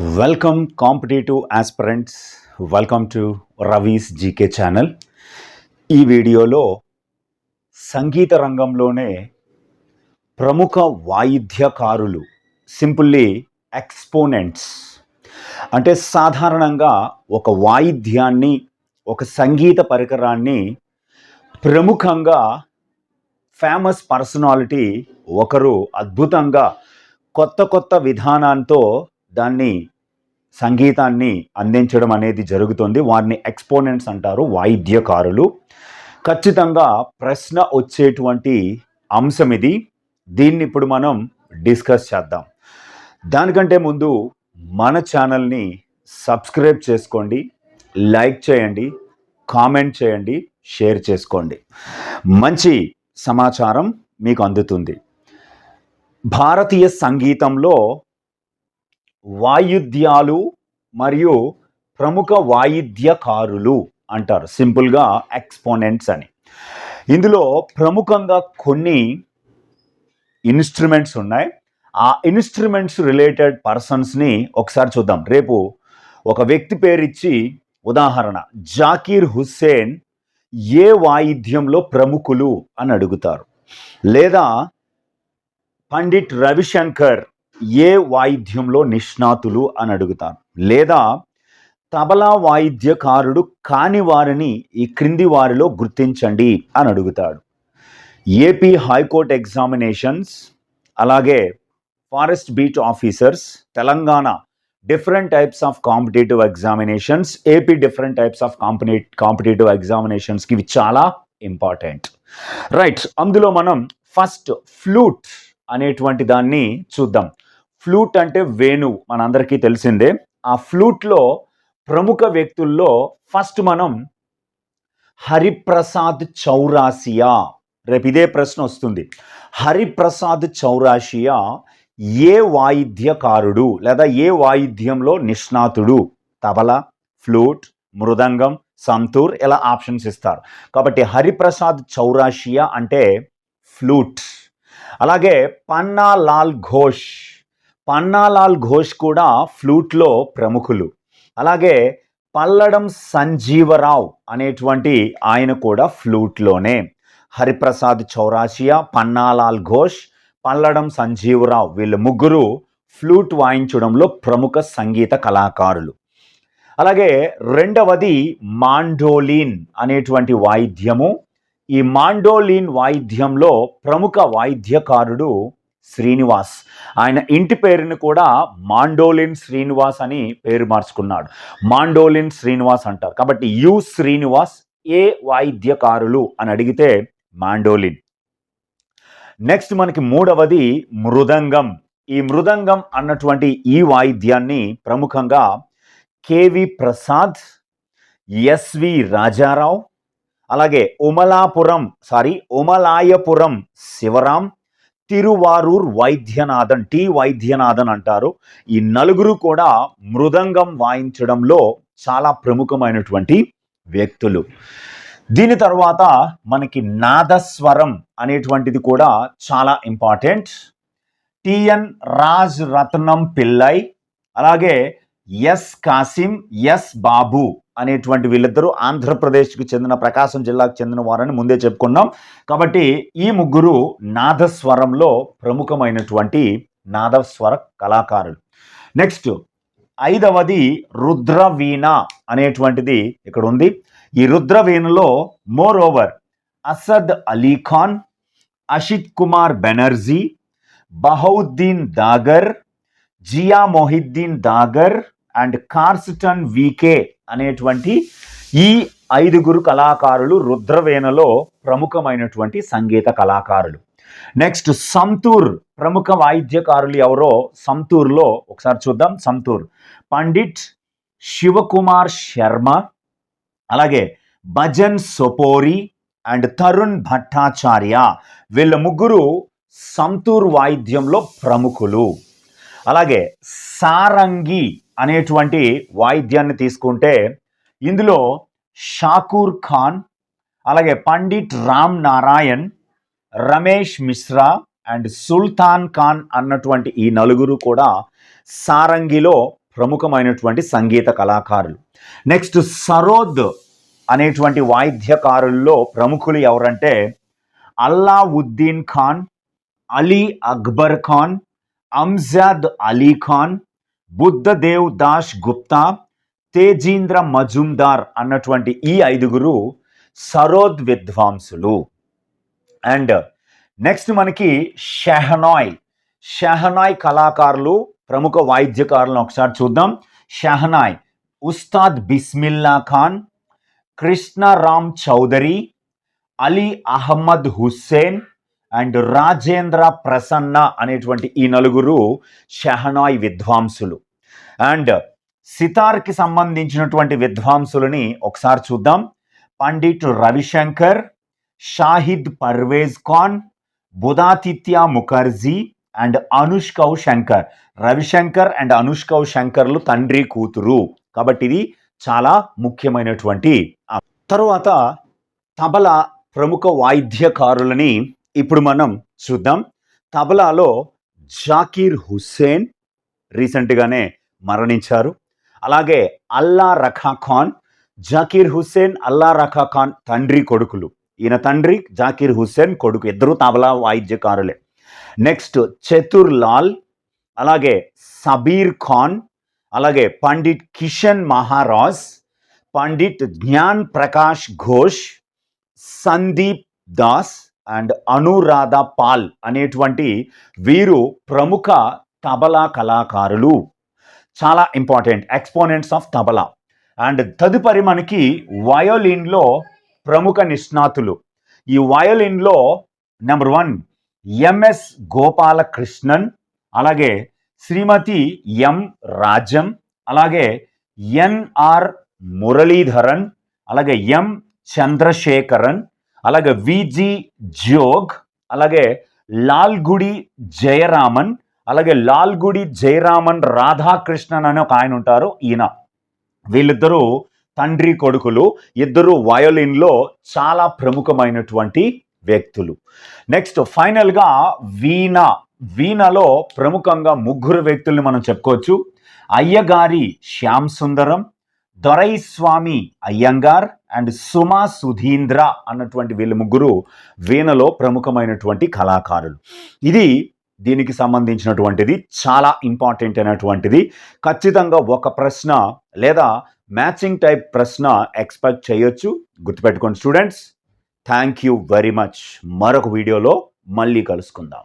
Welcome competitive aspirants welcome to Ravi's GK channel ఈ వీడియోలో సంగీత రంగంలోనే ప్రముఖ వాయిద్యకారులు సింపుల్లీ ఎక్స్పోనెంట్స్ అంటే సాధారణంగా ఒక వాయిద్యాన్ని ఒక సంగీత పరికరాన్ని ప్రముఖంగా ఫేమస్ పర్సనాలిటీ ఒకరు అద్భుతంగా కొత్త కొత్త విధానంతో దాన్ని సంగీతాన్ని అందించడం అనేది జరుగుతుంది. వారిని ఎక్స్పోనెంట్స్ అంటారు వాయిద్యకారులు. ఖచ్చితంగా ప్రశ్న వచ్చేటువంటి అంశం ఇది. దీన్ని ఇప్పుడు మనం డిస్కస్ చేద్దాం. దానికంటే ముందు మన ఛానల్ని సబ్స్క్రైబ్ చేసుకోండి లైక్ చేయండి కామెంట్ చేయండి షేర్ చేసుకోండి. మంచి సమాచారం మీకు అందుతుంది. భారతీయ సంగీతంలో వాయిద్యాలు మరియు ప్రముఖ వాయిద్యకారులు అంటారు. సింపుల్గా ఎక్స్పోనెంట్స్ అని. ఇందులో ప్రముఖంగా కొన్ని ఇన్స్ట్రుమెంట్స్ ఉన్నాయి. ఆ ఇన్స్ట్రుమెంట్స్ రిలేటెడ్ పర్సన్స్ని ఒకసారి చూద్దాం. రేపు ఒక వ్యక్తి పేరు ఇచ్చి ఉదాహరణ జాకీర్ హుస్సేన్ ఏ వాయిద్యంలో ప్రముఖులు అని అడుగుతారు. లేదా పండిట్ రవిశంకర్ ఏ వాయిద్యంలో నిష్ణాతులు అని అడుగుతారు లేదా తబలా వాయిద్యకారుడు కాని వారిని ఈ క్రింది వారిలో గుర్తించండి అని అడుగుతాడు. ఏపీ హైకోర్టు ఎగ్జామినేషన్స్ అలాగే forest beat officers Telangana different types of competitive examinations AP different types of compete competitive ఎగ్జామినేషన్స్కి ఇవి చాలా ఇంపార్టెంట్. రైట్ అందులో మనం ఫస్ట్ ఫ్లూట్ అనేటువంటి దాన్ని చూద్దాం. ఫ్లూట్ అంటే వేణువు మనందరికీ తెలిసిందే. ఆ ఫ్లూట్లో ప్రముఖ వ్యక్తుల్లో ఫస్ట్ మనం హరిప్రసాద్ చౌరాసియా. రేపు ఇదే ప్రశ్న వస్తుంది. హరిప్రసాద్ చౌరాసియా ఏ వాయిద్యకారుడు లేదా ఏ వాయిద్యంలో నిష్ణాతుడు? తబల ఫ్లూట్ మృదంగం సంతూర్ ఇలా ఆప్షన్స్ ఇస్తారు. కాబట్టి హరిప్రసాద్ చౌరాషియా అంటే ఫ్లూట్. అలాగే పన్నా లాల్ ఘోష్ పన్నాలాల్ ఘోష్ కూడా ఫ్లూట్లో ప్రముఖులు. అలాగే పల్లడం సంజీవరావు అనేటువంటి ఆయన కూడా ఫ్లూట్లోనే. హరిప్రసాద్ చౌరాసియా పన్నాలాల్ ఘోష్ పల్లడం సంజీవరావు వీళ్ళు ముగ్గురు ఫ్లూట్ వాయించడంలో ప్రముఖ సంగీత కళాకారులు. అలాగే రెండవది మాండోలిన్ అనేటువంటి వాయిద్యము. ఈ మాండోలిన్ వాయిద్యంలో ప్రముఖ వాయిద్యకారుడు శ్రీనివాస్. ఆయన ఇంటి పేరుని కూడా మాండోలిన్ శ్రీనివాస్ అని పేరు మార్చుకున్నాడు. మాండోలిన్ శ్రీనివాస్ అంటారు. కాబట్టి యు శ్రీనివాస్ ఏ వాయిద్యకారులు అని అడిగితే మాండోలిన్. నెక్స్ట్ మనకి మూడవది మృదంగం. ఈ మృదంగం అన్నటువంటి ఈ వాయిద్యాన్ని ప్రముఖంగా కేవి ప్రసాద్ ఎస్వి రాజారావు అలాగే ఉమలాపురం సారీ ఉమలాయపురం శివరాం తిరువారూర్ వైద్యనాథన్ టి. వైద్యనాథన్ అంటారు. ఈ నలుగురు కూడా మృదంగం వాయించడంలో చాలా ప్రముఖమైనటువంటి వ్యక్తులు. దీని తర్వాత మనకి నాదస్వరం అనేటువంటిది కూడా చాలా important. T N Raj Rathnam Pillai అలాగే ఎస్. కాసిం ఎస్. బాబు అనేటువంటి వీళ్ళిద్దరూ ఆంధ్రప్రదేశ్కి చెందిన ప్రకాశం జిల్లాకు చెందిన వారని ముందే చెప్పుకున్నాం. కాబట్టి ఈ ముగ్గురు నాదస్వరంలో ప్రముఖమైనటువంటి నాదస్వర కళాకారులు. నెక్స్ట్ ఐదవది రుద్రవీణ అనేటువంటిది ఇక్కడ ఉంది ఈ రుద్రవీణలో more over Asad Ali Khan Ashit Kumar Banerjee Bahauddin Dagar Zia Mohiuddin Dagar and Carsten Wicke అనేటువంటి ఈ ఐదుగురు కళాకారులు రుద్రవేణలో ప్రముఖమైనటువంటి సంగీత కళాకారులు. నెక్స్ట్ సంతూర్ ప్రముఖ వాయిద్యకారులు ఎవరో సంతూర్లో ఒకసారి చూద్దాం. సంతూర్ పండిట్ శివకుమార్ శర్మ అలాగే భజన్ సొపోరి అండ్ తరుణ్ భట్టాచార్య వీళ్ళ ముగ్గురు సంతూర్ వాయిద్యంలో ప్రముఖులు. అలాగే సారంగి అనేటువంటి వాయిద్యాన్ని తీసుకుంటే ఇందులో షాకూర్ ఖాన్ అలాగే పండిట్ రామ్ నారాయణ్ రమేష్ మిశ్రా అండ్ సుల్తాన్ ఖాన్ అన్నటువంటి ఈ నలుగురు కూడా సారంగిలో ప్రముఖమైనటువంటి సంగీత కళాకారులు. నెక్స్ట్ సరోద్ అనేటువంటి వాయిద్యకారుల్లో ప్రముఖులు ఎవరంటే అల్లావుద్దీన్ ఖాన్ అలీ అక్బర్ ఖాన్ అంజాద్ అలీ ఖాన్ బుద్ధదేవ్ దాస్ గుప్తా తేజీంద్ర మజుందార్ అన్నటువంటి ఈ ఐదుగురు సరోద్ విద్వాంసులు. అండ్ నెక్స్ట్ మనకి షెహనాయ్ షెహనాయ్ కళాకారులు ప్రముఖ వాయిద్యకారులను ఒకసారి చూద్దాం. షెహనాయ్ ఉస్తాద్ బిస్మిల్లా ఖాన్ కృష్ణరామ్ చౌదరి అలీ అహ్మద్ హుస్సేన్ అండ్ రాజేంద్ర ప్రసన్న అనేటువంటి ఈ నలుగురు షెహనాయ్ విద్వాంసులు. అండ్ సితార్కి సంబంధించినటువంటి విద్వాంసులని ఒకసారి చూద్దాం. పండిట్ రవిశంకర్ షాహిద్ పర్వేజ్ ఖాన్ బుధాతిత్య ముఖర్జీ అండ్ అనుష్కౌ శంకర్. రవిశంకర్ అండ్ అనుష్కౌ శంకర్లు తండ్రి కూతురు. కాబట్టి ఇది చాలా ముఖ్యమైనటువంటి ఆ- తరువాత తబల ప్రముఖ వాయిద్యకారులని ఇప్పుడు మనం చూద్దాం. తబలాలో జాకీర్ హుస్సేన్ రీసెంట్గానే మరణించారు. అలాగే అల్లా రఖా ఖాన్ జాకీర్ హుస్సేన్ అల్లా రఖా ఖాన్ తండ్రి కొడుకులు. ఈయన తండ్రి జాకీర్ హుస్సేన్ కొడుకు ఇద్దరు తబలా వాయిద్యకారులే. నెక్స్ట్ చతుర్ లాల్ అలాగే సబీర్ ఖాన్ అలాగే పండిట్ కిషన్ మహారాజ్ పండిట్ జ్ఞాన్ ప్రకాష్ ఘోష్ సందీప్ దాస్ అండ్ అనురాధ పాల్ అనేటువంటి వీరు ప్రముఖ తబలా కళాకారులు. చాలా important exponents of tabla. And తదుపరి మనకి వయోలిన్లో ప్రముఖ నిష్ణాతులు. ఈ వయోలిన్లో number one M S Gopalakrishnan అలాగే శ్రీమతి ఎం రాజం అలాగే ఎన్ఆర్ మురళీధరన్ అలాగే ఎం చంద్రశేఖరన్ అలాగే విజి జోగ్ అలాగే లాల్గుడి జయరామన్ అలాగే లాల్గుడి జయరామన్ రాధాకృష్ణన్ అని ఒక ఆయన ఉంటారు ఈయన. వీళ్ళిద్దరూ తండ్రి కొడుకులు ఇద్దరు వయోలిన్లో చాలా ప్రముఖమైనటువంటి వ్యక్తులు. నెక్స్ట్ ఫైనల్గా వీణ. వీణలో ప్రముఖంగా ముగ్గురు వ్యక్తుల్ని మనం చెప్పుకోవచ్చు. అయ్యగారి శ్యామ్ సుందరం దొరైస్వామి అయ్యంగార్ అండ్ సుమా సుధీంద్ర అన్నటువంటి వీళ్ళ ముగ్గురు వీణలో ప్రముఖమైనటువంటి కళాకారులు. ఇది దీనికి సంబంధించినటువంటిది చాలా ఇంపార్టెంట్ అయినటువంటిది. ఖచ్చితంగా ఒక ప్రశ్న లేదా మ్యాచింగ్ టైప్ ప్రశ్న ఎక్స్పెక్ట్ చేయొచ్చు. గుర్తుపెట్టుకోండి students. Thank you very much. మరొక వీడియోలో మళ్ళీ కలుసుకుందాం.